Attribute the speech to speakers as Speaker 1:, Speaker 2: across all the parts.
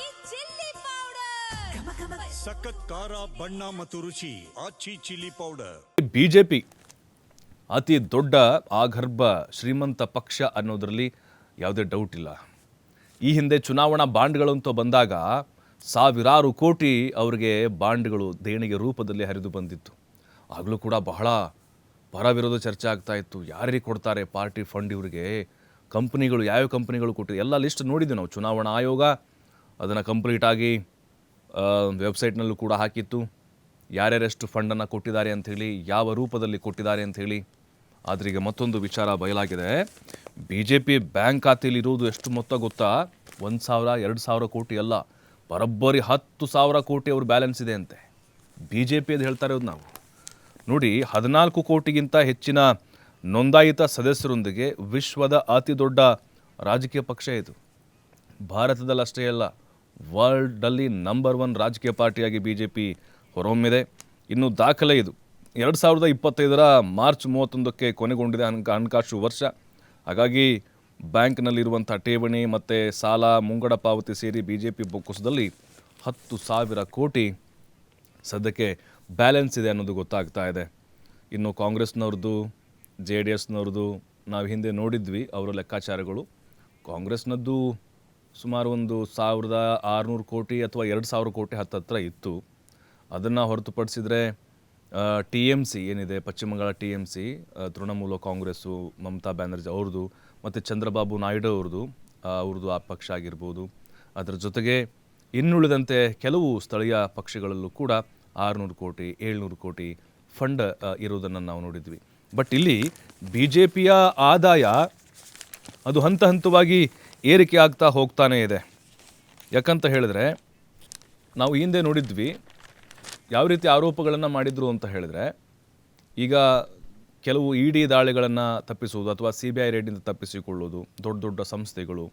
Speaker 1: ಆಚಿ chilli powder.
Speaker 2: ಸಖತ್ ಖಾರ ಬಣ್ಣ ಮತ್ತು ರುಚಿ ಆಚಿ ಚಿಲ್ಲಿ ಪೌಡರ್.
Speaker 3: ಬಿಜೆಪಿ ಅತಿ ದೊಡ್ಡ ಆಗರ್ಭ ಶ್ರೀಮಂತ ಪಕ್ಷ ಅನ್ನೋದರಲ್ಲಿ ಯಾವುದೇ ಡೌಟ್ ಇಲ್ಲ. ಈ ಹಿಂದೆ ಚುನಾವಣಾ ಬಾಂಡ್ಗಳು ಅಂತ ಬಂದಾಗ ಸಾವಿರಾರು ಕೋಟಿ ಅವರಿಗೆ ಬಾಂಡ್ಗಳು ದೇಣಿಗೆ ರೂಪದಲ್ಲಿ ಹರಿದು ಬಂದಿತ್ತು. ಆಗಲೂ ಕೂಡ ಬಹಳ ಪರವಿರೋಧ ಚರ್ಚೆ ಆಗ್ತಾ ಇತ್ತು. ಯಾರಿಗೆ ಕೊಡ್ತಾರೆ ಪಾರ್ಟಿ ಫಂಡ್ ಇವರಿಗೆ? ಕಂಪ್ನಿಗಳು ಯಾವ್ಯಾವ ಕಂಪ್ನಿಗಳು ಕೊಟ್ಟಿದೆ? ಎಲ್ಲ ಲಿಸ್ಟ್ ನೋಡಿದ್ವಿ ನಾವು. ಚುನಾವಣಾ ಆಯೋಗ ಅದನ್ನು ಕಂಪ್ಲೀಟಾಗಿ ವೆಬ್ಸೈಟ್ನಲ್ಲೂ ಕೂಡ ಹಾಕಿತ್ತು. ಯಾರ್ಯಾರೆಷ್ಟು ಫಂಡನ್ನು ಕೊಟ್ಟಿದ್ದಾರೆ ಅಂಥೇಳಿ ಯಾವ ರೂಪದಲ್ಲಿ ಕೊಟ್ಟಿದ್ದಾರೆ ಅಂಥೇಳಿ ಆದರೆ ಈಗ ಮತ್ತೊಂದು ವಿಚಾರ ಬಯಲಾಗಿದೆ. ಬಿ ಜೆ ಪಿ ಬ್ಯಾಂಕ್ ಖಾತೆಯಲ್ಲಿ ಇರುವುದು ಎಷ್ಟು ಮೊತ್ತ ಗೊತ್ತಾ? ಒಂದು ಸಾವಿರ, ಎರಡು ಸಾವಿರ ಕೋಟಿ ಅಲ್ಲ, ಬರೋಬ್ಬರಿ ಹತ್ತು ಸಾವಿರ ಕೋಟಿ ಅವ್ರ ಬ್ಯಾಲೆನ್ಸ್ ಇದೆ ಅಂತೆ. ಬಿ ಜೆ ಪಿ ಅದು ಹೇಳ್ತಾರೆ ಇರೋದು ನಾವು. ನೋಡಿ, ಹದಿನಾಲ್ಕು ಕೋಟಿಗಿಂತ ಹೆಚ್ಚಿನ ನೋಂದಾಯಿತ ಸದಸ್ಯರೊಂದಿಗೆ ವಿಶ್ವದ ಅತಿ ದೊಡ್ಡ ರಾಜಕೀಯ ಪಕ್ಷ ಇದು. ಭಾರತದಲ್ಲಿ ಅಷ್ಟೇ ಅಲ್ಲ ವರ್ಲ್ಡಲ್ಲಿ ನಂಬರ್ ಒನ್ ರಾಜಕೀಯ ಪಾರ್ಟಿಯಾಗಿ ಬಿ ಜೆ ಪಿ ಹೊರಹೊಮ್ಮಿದೆ. ಇನ್ನು ದಾಖಲೆ ಇದು. ಎರಡು ಸಾವಿರದ ಇಪ್ಪತ್ತೈದರ ಮಾರ್ಚ್ ಮೂವತ್ತೊಂದಕ್ಕೆ ಕೊನೆಗೊಂಡಿದೆ ಹಣಕ ಹಣಕಾಸು ವರ್ಷ. ಹಾಗಾಗಿ ಬ್ಯಾಂಕ್ನಲ್ಲಿರುವಂಥ ಠೇವಣಿ ಮತ್ತು ಸಾಲ, ಮುಂಗಡ ಪಾವತಿ ಸೇರಿ ಬಿ ಜೆ ಪಿ ಬೊಕ್ಕಸದಲ್ಲಿ ಹತ್ತು ಸಾವಿರ ಕೋಟಿ ಸದ್ಯಕ್ಕೆ ಬ್ಯಾಲೆನ್ಸ್ ಇದೆ ಅನ್ನೋದು ಗೊತ್ತಾಗ್ತಾ ಇದೆ. ಇನ್ನು ಕಾಂಗ್ರೆಸ್ನವ್ರದ್ದು, ಜೆ ಡಿ ಎಸ್ನವ್ರದ್ದು ನಾವು ಹಿಂದೆ ನೋಡಿದ್ವಿ ಅವರ ಲೆಕ್ಕಾಚಾರಗಳು. ಕಾಂಗ್ರೆಸ್ನದ್ದು ಸುಮಾರು ಒಂದು ಸಾವಿರದ ಆರುನೂರು ಕೋಟಿ ಅಥವಾ ಎರಡು ಸಾವಿರ ಕೋಟಿ ಹತ್ತತ್ರ ಇತ್ತು. ಅದನ್ನು ಹೊರತುಪಡಿಸಿದರೆ ಟಿ ಎಂ ಸಿ ಏನಿದೆ, Paschima Bangala T M C Trinamool Congress, Mamata Banerjee ಅವ್ರದ್ದು, ಮತ್ತು ಚಂದ್ರಬಾಬು ನಾಯ್ಡು ಅವ್ರದ್ದು ಅವ್ರದ್ದು ಆ ಪಕ್ಷ ಆಗಿರ್ಬೋದು. ಅದರ ಜೊತೆಗೆ ಇನ್ನುಳಿದಂತೆ ಕೆಲವು ಸ್ಥಳೀಯ ಪಕ್ಷಗಳಲ್ಲೂ ಕೂಡ ಆರುನೂರು ಕೋಟಿ, ಏಳ್ನೂರು ಕೋಟಿ ಫಂಡ್ ಇರುವುದನ್ನು ನಾವು ನೋಡಿದ್ವಿ. ಬಟ್ ಇಲ್ಲಿ ಬಿ ಜೆ ಪಿಯ ಆದಾಯ ಅದು ಹಂತ ಹಂತವಾಗಿ ಏರಿಕೆ ಆಗ್ತಾ ಹೋಗ್ತಾನೇ ಇದೆ. ಯಾಕಂತ ಹೇಳಿದ್ರೆ, ನಾವು ಹಿಂದೆ ನೋಡಿದ್ವಿ, ಯಾವ ರೀತಿ ಆರೋಪಗಳನ್ನು ಮಾಡಿದ್ರು ಅಂತ ಹೇಳಿದ್ರೆ, ಈಗ ಕೆಲವು ಇ ಡಿ ದಾಳಿಗಳನ್ನು ತಪ್ಪಿಸುವುದು ಅಥವಾ ಸಿ ಬಿ ಐ ರೇಡಿಂದ ತಪ್ಪಿಸಿಕೊಳ್ಳೋದು ದೊಡ್ಡ ದೊಡ್ಡ ಸಂಸ್ಥೆಗಳು,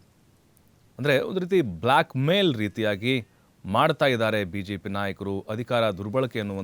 Speaker 3: ಅಂದರೆ ಒಂದು ರೀತಿ ಬ್ಲ್ಯಾಕ್ ಮೇಲ್ ರೀತಿಯಾಗಿ ಮಾಡ್ತಾ ಇದ್ದಾರೆ ಬಿ ಜೆ ಪಿ ನಾಯಕರು ಅಧಿಕಾರ ದುರ್ಬಳಕೆ ಅನ್ನುವಂಥ